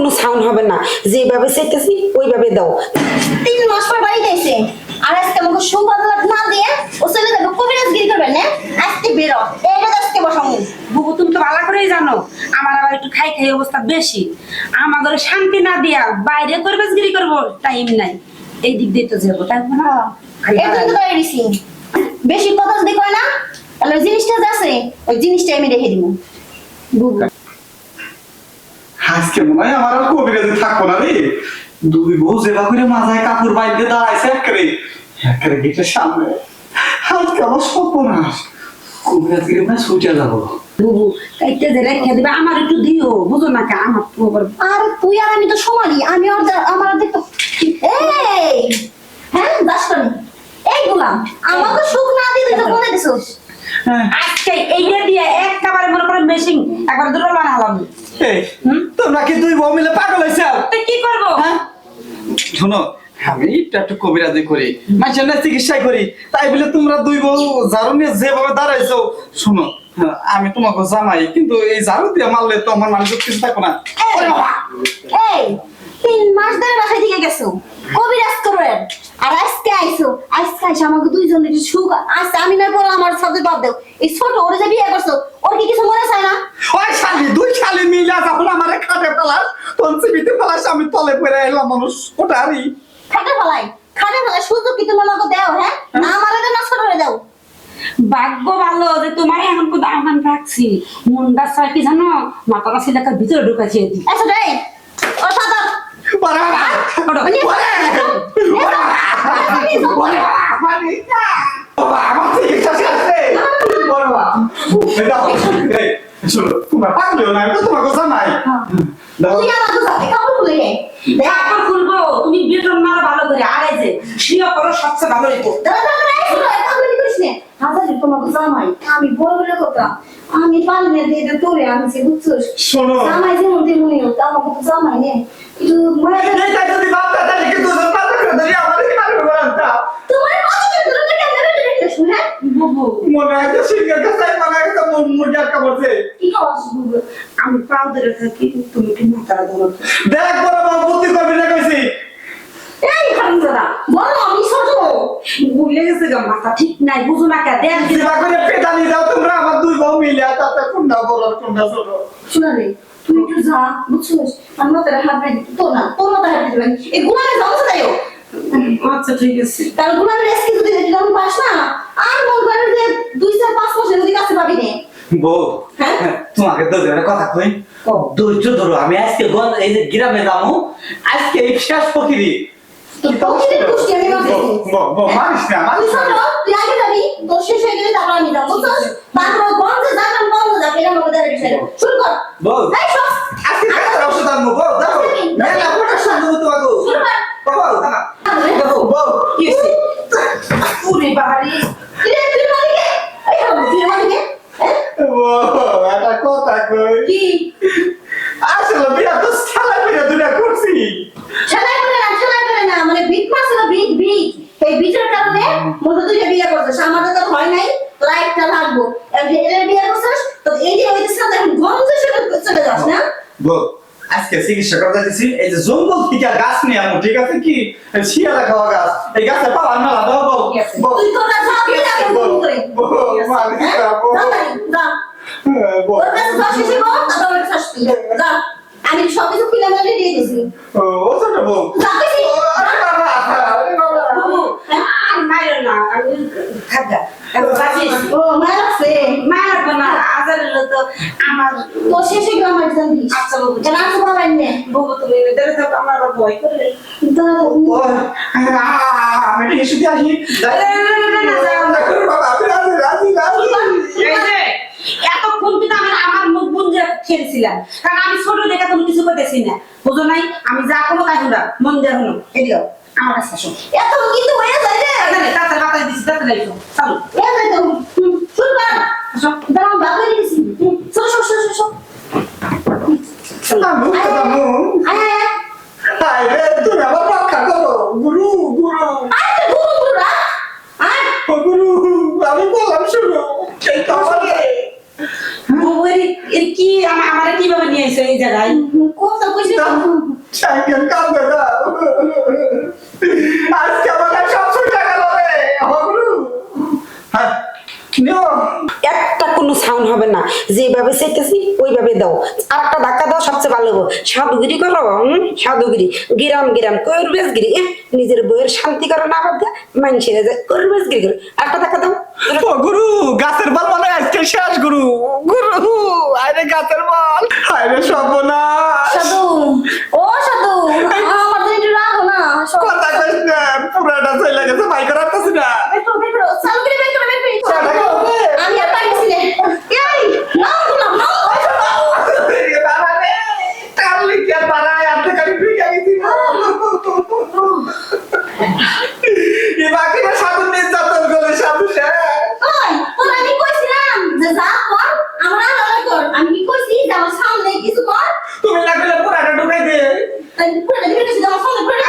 কোনো সাউন্ড হবে না। যেভাবে চাইতেছি ওইভাবে দাও। তিন মাস পর বাড়ি যাইছে আর আজকে আমাকে সুবাদলাত না দিয়ে ও ছেলে যাবে কবিরাজগিরি করবেন না? আজকে বেরো। এইটা আজকে বসামু বুবু তুমি তো ভালো করেই জানো আমার আবার একটু খাই খাই অবস্থা বেশি। আমাদের শান্তি না দিয়া বাইরে করবেজগিরি করব টাইম নাই। এই দিক দিয়ে তো যাব তাই না? এই জন্য তো দাঁড়িয়ে দিছি বেশি কথা যদি কয় না তাহলে জিনিসটা যে আছে ওই জিনিসটা আমি রেখে দিব। বুবু। আজকে মনে হয় আমার আর কবিরাজে থাকব না রে। দুই বউ জেবা করে মাথায় কাপড় বাইরে দাঁড়াইছে একেবারে একেবারে গেটের সামনে। আজকে আমার সর্বনাশ। কবিরাজ গিয়ে না ছুটে যাব। বুবু কাইতে যে রেখে দিবে আমার একটু দিও। বুঝো না কে আমার তো আবার আর তুই আর আমি তো সমানই। আমি ওর আমার আর এই! হ্যাঁ দাস এই গোলাম আমাকে সুখ না দিতে তো বলে দিছিস। হ্যাঁ। আজকে এইটা দিয়ে একবারে মনে করে একবার দুটো বানালাম? তোমরা কি দুই বউ মিলে পাগল হয়েছে কি করব? হ্যাঁ? শোনো আমি একটু কবিরাজি করি মাঝে না চিকিৎসা করি তাই বলে তোমরা দুই বউ ঝাড়ু নিয়ে যেভাবে দাঁড়াইছো শোনো হ্যাঁ, আমি তোমাকে জামাই কিন্তু এই ঝাড়ু দিয়ে মারলে তো আমার মানুষ কিছু থাকো না। এই তিন মাস ধরে বাসায় থেকে গেছো কবিরাজ করেন আর আজকে আইছো আজকে আইসো আমাকে দুইজন একটু সুখ আজকে আমি না বললাম আমার সাথে বাদ দেও এই ছোট ওরে যে বিয়ে করছ ওর কি কিছু মনে চায় না ওই শালি দুই শালি মিলা যখন আমারে খাটে ফেলাস তখন চিবিতে ফেলাস আমি তলে পড়ে এলাম মানুষ ওটারই খাটে ফেলাই খাটে ফেলাই সুযোগ কি তুমি আমাকে দেও হ্যাঁ? না আমারে দেও না ছোট দাও। ভাগ্য ভালো যে তোমার এখন কিন্তু আমান রাখছি। মুন্ডা ছয় কি জানো মাতারা সিলেকার ভিতরে ঢুকাছিয়ে দি আচ্ছা রে ও ফাদার ওরে বাবা! ওটা। ওরে! ওরে বাবা! তোমরা পাগল হও না, আমি তো তোমাকে জানাই। তুই আমার সাথে কাপড় খুলে গে কাপড় খুলবো তুমি বেতন মারো ভালো করে আর এই যে। শুয়ে করো সবচেয়ে ভালো রেখো নে। হাজারি তোমাকে জামাই আমি বড় কথা। আমি পারি না দে তোরে আমি সে বুঝছিস? শোনো। জামাই যেমন তেমনি হোক আমাকে তো জামাই নে। একটু মায়া বুবু। মনে হয় সিংহের কাছে মনে হয় মুরগি আটকা পড়ছে। কি খাওয়াস বুবু? আমি পাও ধরে থাকি তুমি কি মাথারা ধরো দেখ বড় বাবু, বুদ্ধি করবি না কইছি। এই হারামজাদা বলো আমি ছোট। ভুলে গেছে গা মাথা ঠিক নাই বুঝো না কে দেখ। জিবা করে পেটালি দাও তোমরা আমার দুই বউ মিলে তাতে কোনটা বড় কোনটা ছোট। শোনা রে তুই একটু যা বুঝছিস? আমি তোর হাত বেঁধে তো না তোর মাথায় হাত যাও। আচ্ছা ঠিক আছে। তার গুণারে রেস্কি যদি দেখি তখন পাস না আর মন করে যে দুই চার পাঁচ মাসের যদি কাছে পাবি নে। বউ হ্যাঁ? তোমাকে তো একটা কথা কই। ধৈর্য ধরো আমি আজকে গন- এই যে গ্রামে যাব আজকে এই শেষ ফকিরি। মারিস না, মারিস ছোট, তুই আগে যাবি তোর শেষ হয়ে গেলে তারপর আমি যাব বুঝছিস? May bahari. আজকে চিকিৎসা করতে দিছি এই যে জঙ্গল থেকে গাছ নিয়ে আমো ঠিক আছে কি শিয়ালা খাওয়া গাছ এই গাছে পাওয়া মেলা দাও বউ তুই তো আমি যাব করে হ্যাঁ? না বউ ওর কাছে আসবি। যা আমি সবকিছু খুলে মেলে দিয়ে দিছি ও ছোট বউ বেশি ও, আরে বাবা, আরে বাবা। বুবু আর মাইরো না আমি বাজিস ও মায়ের আছে মায়ের না আজার হলো তো আমার তো শেষে তুমি তো আমার ভয় করে আ, আমি একটু শুতে আসি এতক্ষণ কিন্তু আমি আমার মুখ বুঞ্জে খেলছিলাম কারণ আমি ছোট দেখে কোনো কিছু করতেছি না। বুঝো নাই? আমি যা কাজ না মন দিয়ে হলো এদিও আমার কাছে আসো এত কিন্তু হয়ে যায় রে তাড়াতাড়ি তাড়াতাড়ি মাথায় দিচ্ছি তাড়াতাড়ি এসো চলো। হয়ে যায় তো শুরু কর। আসো। দাঁড়াও করে দিছি। সর সর সর সর, আমু, আমু। আয় আয় রে, তুমি আমার রক্ষা করো। গুরু, গুরু। আয় তো গুরু গুরু আয়। ও গুরু, আমি বললাম শুনো। এই তো আমাকে। বুবু এর এর কি আমা- আমারে কীভাবে নিয়ে এসো এই জায়গায়? চ্যাম্পিয়ন কাপ দাদা আজকে আমাকে হ্যাঁ, একটা কোনো সাউন্ড হবে না। যেভাবে ওইভাবে দাও। আর একটা ধাক্কা দাও সবচেয়ে ভালো হব। সাধুগিরি করো সাধুগিরি। গিরাম গিরাম নিজের বইয়ের শান্তি করে না বাদ মানুষের করে। একটা ধাক্কা দাও। গুরু গাছের বল মানে আজকে শেষ গুরু। গুরু আরে গাছের বল। আরে সব না সাধু নাও। ওই, তোরা আমি কইছিলাম যে যা কর, আমার আলাদা কর। আমি কি কইছি যে আমার সামনে কিছু কর? তাই পুরোটা দেখে গেছি যে আমার সামনে পুরোটা